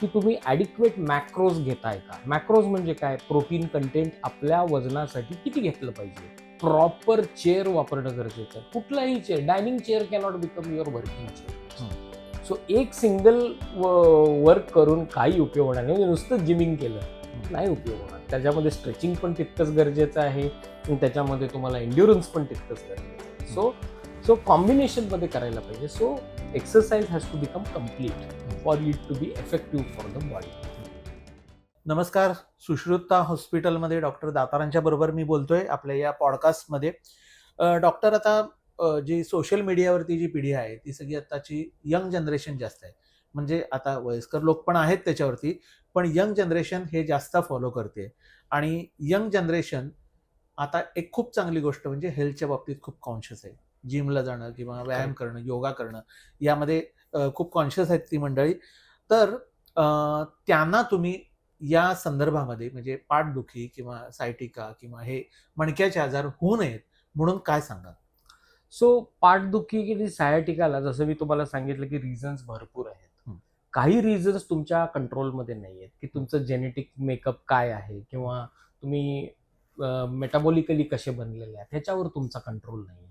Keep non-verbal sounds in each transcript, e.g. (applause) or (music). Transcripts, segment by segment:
की तुम्ही ॲडिक्वेट मॅक्रोज घेताय का? मॅक्रोज म्हणजे काय? प्रोटीन कंटेंट आपल्या वजनासाठी किती घेतलं पाहिजे? प्रॉपर चेअर वापरणं गरजेचं आहे. कुठलाही chair dining chair cannot become your working chair so एक सिंगल वर्क करून काही उपयोग होणार नाही. म्हणजे नुसतं जिमिंग केलं नाही उपयोग होणार. त्याच्यामध्ये स्ट्रेचिंग पण तितकंच गरजेचं आहे. आणि त्याच्यामध्ये तुम्हाला एन्ड्युरन्स पण तितकंच गरजेचं आहे. सो सो कॉम्बिनेशनमध्ये करायला पाहिजे. So exercise has to become complete for it to be effective for the body नमस्कार. सुश्रुता हॉस्पिटलमध्ये डॉक्टर दातारांच्या बरोबर मी बोलतोय आपल्या या पॉडकास्टमध्ये. डॉक्टर आता जी सोशल मीडियावरती जी पिढी आहे ती सगळी आताची यंग जनरेशन जास्त आहे. म्हणजे आता वयस्कर लोक पण आहेत त्याच्यावरती पण यंग जनरेशन हे जास्त फॉलो करते. आणि यंग जनरेशन आता एक खूप चांगली गोष्ट म्हणजे हेल्थच्या बाबतीत खूप कॉन्शियस आहे. जिमला जाणं किंवा व्यायाम करणं योगा करणं यामध्ये खूप कॉन्शियस आहेत ती मंडळी तर त्यांना तुम्ही या संदर्भामध्ये म्हणजे पाठदुखी किंवा सायटिका किंवा हे मणक्याचे आजार होऊ नयेत म्हणून काय सांगा सो पाठदुखी की सायाटिकाला जसं मी तुम्हाला सांगितलं की रिझन्स भरपूर आहेत. काही रिझन्स तुमच्या कंट्रोलमध्ये नाही आहेत की तुमचं जेनेटिक मेकअप काय आहे किंवा तुम्ही मेटाबॉलिकली कसे बनलेले आहेत ह्याच्यावर तुमचा कंट्रोल नाही. आहे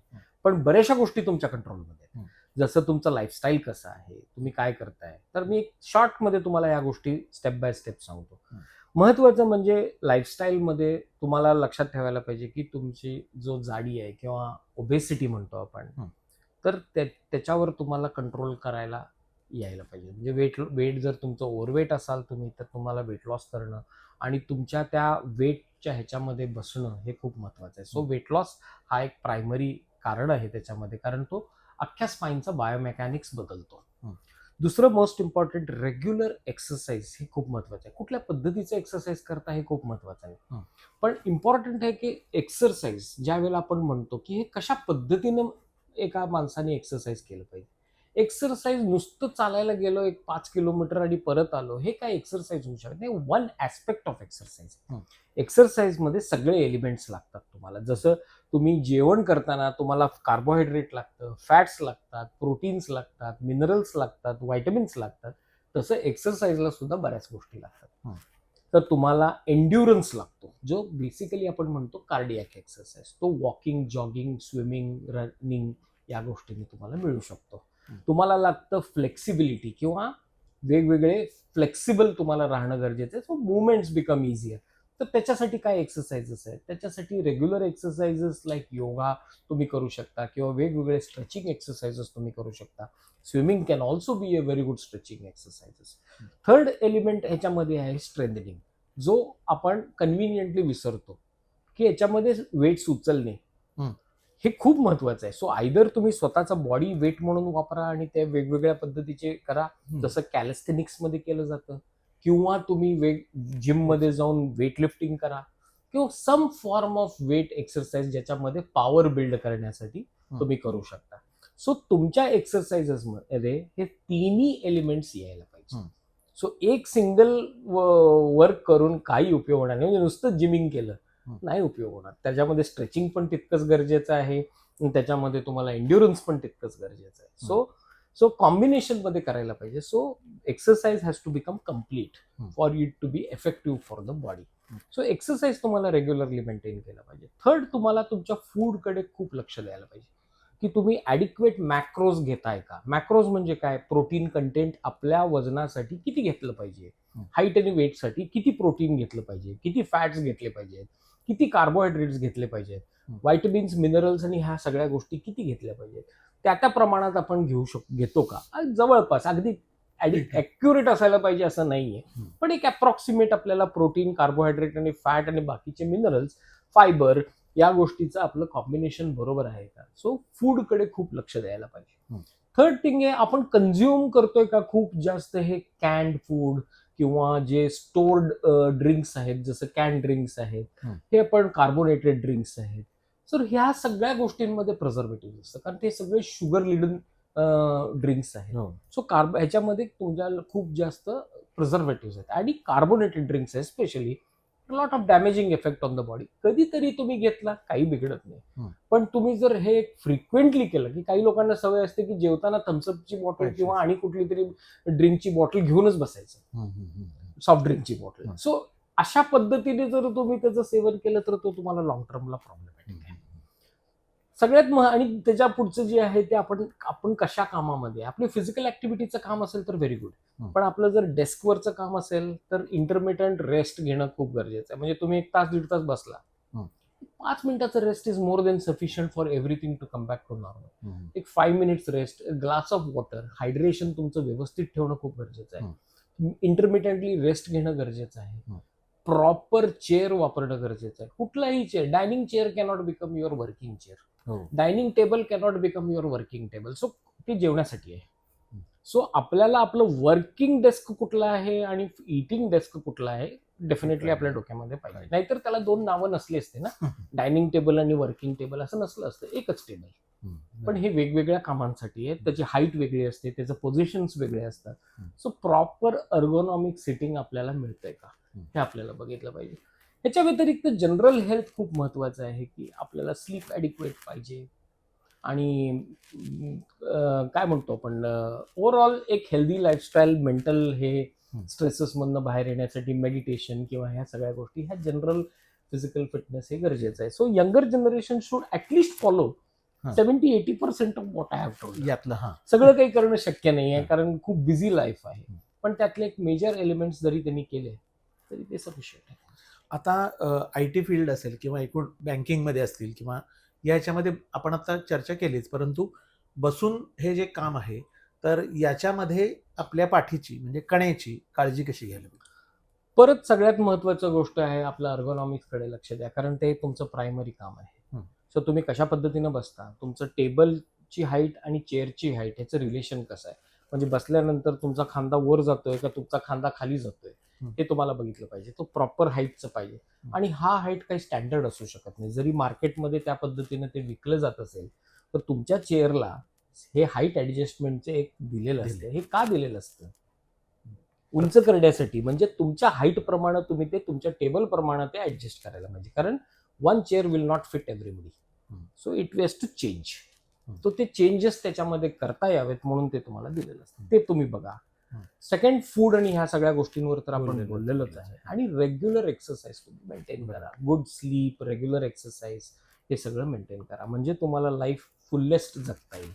पण बऱ्याचशा गोष्टी तुमच्या कंट्रोलमध्ये जसं तुमचं लाईफस्टाईल कसं आहे तुम्ही काय करताय तर मी शॉर्टमध्ये तुम्हाला या गोष्टी स्टेप बाय स्टेप सांगतो. महत्वाचं म्हणजे लाईफस्टाईलमध्ये तुम्हाला लक्षात ठेवायला पाहिजे की तुमची जो जाडी आहे किंवा ओबेसिटी म्हणतो आपण. तर त्या- त्याच्यावर तुम्हाला कंट्रोल करायला यायला पाहिजे म्हणजे वेट वेट जर तुमचं ओव्हरवेट असाल तुम्ही तर तुम्हाला वेट लॉस करणं आणि तुमच्या त्या वेटच्या ह्याच्यामध्ये बसणं हे खूप महत्वाचं आहे सो. वेट लॉस हा एक प्रायमरी कारण आहे त्याच्यामध्ये कारण तो अख्ख्या स्पाईनचा बायोमेकॅनिक्स बदलतो. दुसरं मोस्ट इम्पॉर्टंट रेग्युलर एक्सरसाइज हे खूप महत्वाचं आहे. कुठल्या पद्धतीचं एक्सरसाइज करता हे खूप महत्वाचं. आहे. पण इम्पॉर्टंट आहे की एक्सरसाइज ज्या वेळेला आपण म्हणतो की हे कशा पद्धतीनं एका माणसाने एक्सरसाइज केलं पाहिजे? एक्सरसाइज नुसतं चालायला गेलो एक पाच किलोमीटर आणि परत आलो हे काय एक्सरसाइज होऊ शकत नाही. One aspect of exercise. एक्सरसाइजमध्ये सगळे एलिमेंट्स लागतात तुम्हाला. जसं तुम्ही जेवण करताना तुम्हाला कार्बोहायड्रेट लागतं फॅट्स लागतात प्रोटीन्स लागतात मिनरल्स लागतात व्हायटमिन्स लागतात. तसं एक्सरसाइजला सुद्धा बऱ्याच गोष्टी लागतात. तर तुम्हाला एन्ड्युरन्स लागतो जो बेसिकली आपण म्हणतो कार्डियाक एक्सरसाइज तो वॉकिंग जॉगिंग स्विमिंग रनिंग या गोष्टींनी तुम्हाला मिळू शकतो. तुम्हाला लागतं फ्लेक्सिबिलिटी किंवा वेगवेगळे फ्लेक्सिबल तुम्हाला राहणं गरजेचं आहे. सो मुवमेंट्स बिकम इझियर तर त्याच्यासाठी काय एक्सरसाइजेस आहेत? त्याच्यासाठी रेग्युलर एक्सरसाइजेस लाईक योगा तुम्ही करू शकता किंवा वेगवेगळे स्ट्रेचिंग एक्सरसाइजेस तुम्ही करू शकता. Swimming can also be a very good stretching exercises third element ह्याच्यामध्ये आहे स्ट्रेंथनिंग जो आपण कन्व्हिनियंटली विसरतो की याच्यामध्ये वेट्स उचलणे हं. खूप महत्वाचं आहे. सो आयदर तुम्ही स्वतःचा बॉडी वेट म्हणून वापरा आणि ते वेगवेगळ्या पद्धतीचे करा. जसं कॅलेस्थेनिक्समध्ये केलं जातं. किंवा तुम्ही वेट जिममध्ये जाऊन वेट लिफ्टिंग करा किंवा some form of weight exercise ज्याच्यामध्ये पॉवर बिल्ड करण्यासाठी. तुम्ही करू शकता. सो तुमच्या एक्सरसाइजेस मध्ये हे तिन्ही एलिमेंट्स यायला पाहिजे. सो एक सिंगल वर्क करून काही उपयोग होणार नाही. म्हणजे नुसतं जिमिंग केलं. नाही उपयोग होणार. त्याच्यामध्ये स्ट्रेचिंग पण तितकंच गरजेचं आहे. त्याच्यामध्ये तुम्हाला एन्ड्युरन्स पण तितकंच गरजेचं आहे. सो सो कॉम्बिनेशनमध्ये करायला पाहिजे. So exercise has to become complete. For it to be effective for the body. So exercise तुम्हाला रेग्युलरली मेंटेन केला पाहिजे. थर्ड तुम्हाला तुमच्या फूडकडे खूप लक्ष द्यायला पाहिजे. की तुम्ही ॲडिक्वेट मॅक्रोज घेताय का? मॅक्रोज म्हणजे काय? प्रोटीन कंटेंट आपल्या वजनासाठी किती घेतलं पाहिजे. हाईट आणि वेटसाठी किती प्रोटीन घेतलं पाहिजे? किती फॅट्स घेतले पाहिजेत? किती कार्बोहायड्रेट्स घेतले पाहिजेत. व्हायटमिन्स मिनरल्स आणि ह्या सगळ्या गोष्टी किती घेतल्या पाहिजेत? त्या त्या प्रमाणात आपण घेऊ शक घेतो का जवळपास अगदी. ॲक्युरेट असायला पाहिजे असं नाहीये. पण एक अप्रॉक्सिमेट आपल्याला प्रोटीन कार्बोहायड्रेट आणि फॅट आणि बाकीचे मिनरल्स फायबर या गोष्टीचं आपलं कॉम्बिनेशन बरोबर आहे का सो फूडकडे खूप लक्ष द्यायला पाहिजे. थर्ड थिंग आहे आपण कन्झ्युम करतोय का खूप जास्त हे कॅन्ड फूड किंवा जे स्टोर्ड ड्रिंक्स आहेत जसं कॅन ड्रिंक्स आहेत हं. हे पण कार्बोनेटेड ड्रिंक्स आहेत सर ह्या सगळ्या गोष्टींमध्ये प्रिझर्वेटिव्ह असतं कारण ते सगळे शुगर लिडन ड्रिंक्स आहेत हो. सो कार्ब ह्याच्यामध्ये तुमच्या खूप जास्त प्रिझर्वेटिव्ह आहेत आणि कार्बोनेटेड ड्रिंक्स आहे specially lot of damaging effect on the body कधीतरी तुम्ही घेतला काही बिघडत नाही. पण तुम्ही जर हे फ्रिक्वेंटली केलं की काही लोकांना सवय असते की जेवताना थम्सअपची बॉटल. किंवा आणि कुठली तरी ड्रिंकची बॉटल घेऊनच बसायचं. Soft ड्रिंकची bottle. सो अशा पद्धतीने जर तुम्ही त्याचं सेवन केलं तर तो तुम्हाला लॉंग टर्मला प्रॉब्लेमॅटिक आहे सगळ्यात मह आणि त्याच्या पुढचं जे आहे ते आपण आपण कशा कामामध्ये? आपली फिजिकल ऍक्टिव्हिटीचं काम असेल तर व्हेरी गुड. पण आपलं जर डेस्कवरचं काम असेल तर इंटरमिटंट रेस्ट घेणं खूप गरजेचं आहे. म्हणजे तुम्ही एक तास दीड तास बसला. पाच मिनिटाचं rest is more than sufficient for everything to come back to normal. एक five minutes rest glass of water hydration तुमचं व्यवस्थित ठेवणं खूप गरजेचं आहे. इंटरमिटंटली रेस्ट घेणं गरजेचं आहे. प्रॉपर चेअर वापरणं गरजेचं आहे. कुठलाही chair dining chair cannot become your working chair dining table cannot become your working table so ते जेवण्यासाठी आहे. सो आपल्याला आपलं वर्किंग डेस्क कुठलं आहे आणि इटिंग डेस्क कुठलं आहे डेफिनेटली आपल्या डोक्यामध्ये पाहिजे. नाहीतर त्याला दोन नावं नसली असते ना. (laughs) डायनिंग टेबल आणि वर्किंग टेबल असं नसलं असतं. एकच टेबल. पण हे वेगवेगळ्या कामांसाठी आहे त्याची हाईट वेगळी असते. त्याचं पोझिशन्स वेगळे असतात. सो प्रॉपर अर्गोनॉमिक सिटिंग आपल्याला मिळतंय का. हे आपल्याला बघितलं पाहिजे. ह्याच्या व्यतिरिक्त जनरल हेल्थ खूप महत्वाचं आहे की आपल्याला स्लीप ॲडिक्वेट पाहिजे आणि काय म्हणतो आपण ओव्हरऑल एक हेल्दी लाईफस्टाईल मेंटल हे. स्ट्रेसेसमधनं बाहेर येण्यासाठी मेडिटेशन किंवा ह्या सगळ्या गोष्टी ह्या जनरल फिजिकल फिटनेस हे गरजेचं आहे so younger generation should at least follow. Seventy eighty percent of what I have told यातलं हा सगळं काही करणं शक्य नाही आहे. कारण खूप बिझी लाईफ आहे. पण त्यातले एक मेजर एलिमेंट्स जरी त्यांनी केले तरी ते सफिशियंट आहे आता आय टी फील्ड असेल किंवा एकूण बँकिंगमध्ये असतील किंवा याच्यामध्ये आपण आता चर्चा केलीच परंतु बसून हे जे काम आहे तर याच्यामध्ये आपल्या पाठीची म्हणजे कण्याची काळजी कशी घ्यायला? परत सगळ्यात महत्वाचं गोष्ट आहे आपलं अर्गोनॉमिक्सकडे लक्ष द्या कारण ते तुमचं प्रायमरी काम आहे. सो तुम्ही कशा पद्धतीनं बसता तुमचं टेबलची हाईट आणि चेअरची हाईट ह्याचं रिलेशन कसं आहे म्हणजे बसल्यानंतर तुमचा खांदा वर जातोय का तुमचा खांदा खाली जातोय. हे तुम्हाला बघितलं पाहिजे. तो प्रॉपर हाईटचं पाहिजे. आणि हा हाईट काही स्टँडर्ड असू शकत नाही. जरी मार्केटमध्ये त्या पद्धतीनं ते विकलं जात असेल तर तुमच्या चेअरला हे हाईट ऍडजस्टमेंटचे एक दिलेलं असतं. हे का दिलेलं असतं? उंच करण्यासाठी. म्हणजे तुमच्या हाईट प्रमाणे तुम्ही ते तुमच्या टेबल प्रमाणे ते ऍडजस्ट करायला पाहिजे. कारण one chair will not fit everybody. So it has to change. तो ते चेंजेस त्याच्यामध्ये करता यावेत म्हणून ते तुम्हाला दिलेलं असतं. ते तुम्ही बघा. सेकंड फूड आणि ह्या सगळ्या गोष्टींवर तर आपण बोललेलो बोललेलोच आहे. आणि रेग्युलर एक्सरसाइज तुम्ही मेंटेन करा. गुड स्लीप रेग्युलर एक्सरसाइज हे सगळं मेंटेन करा. म्हणजे तुम्हाला लाईफ फुल्लेस्ट जगता येईल.